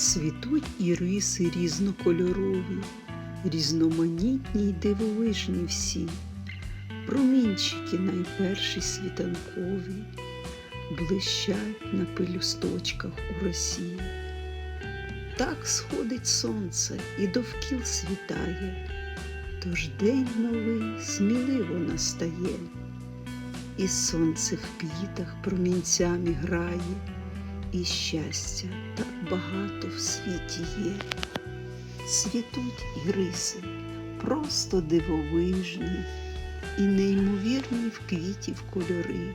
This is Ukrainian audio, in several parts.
Цвітуть і риси різнокольорові, різноманітні й дивовижні всі, промінчики найперші світанкові, блищать на пелюсточках у росі. Так сходить сонце і довкіл світає, тож день новий сміливо настає, і сонце в квітах промінцями грає, і щастя так багато в світі є. Світуть і риси, просто дивовижні, і неймовірні в квітів кольори.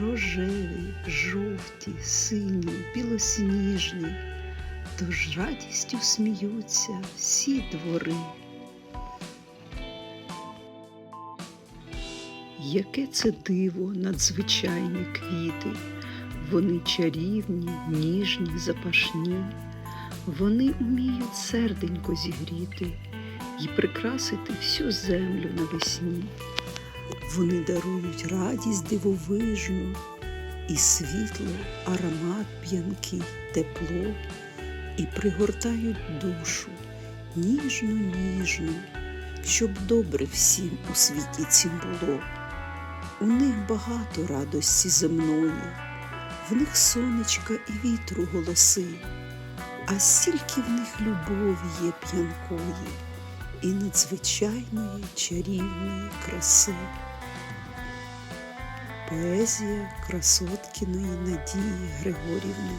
Рожеві, жовті, сині, білосніжні, тож радістю сміються всі двори. Яке це диво, надзвичайні квіти, вони чарівні, ніжні, запашні, вони уміють серденько зігріти і прикрасити всю землю навесні. Вони дарують радість дивовижну і світло, аромат п'янкий, тепло, і пригортають душу ніжно, ніжно, щоб добре всім у світі цім було. У них багато радості земної, в них сонечка і вітру голоси, а стільки в них любові є п'янкої і надзвичайної чарівної краси. Поезія красоткіної Надії Григорівни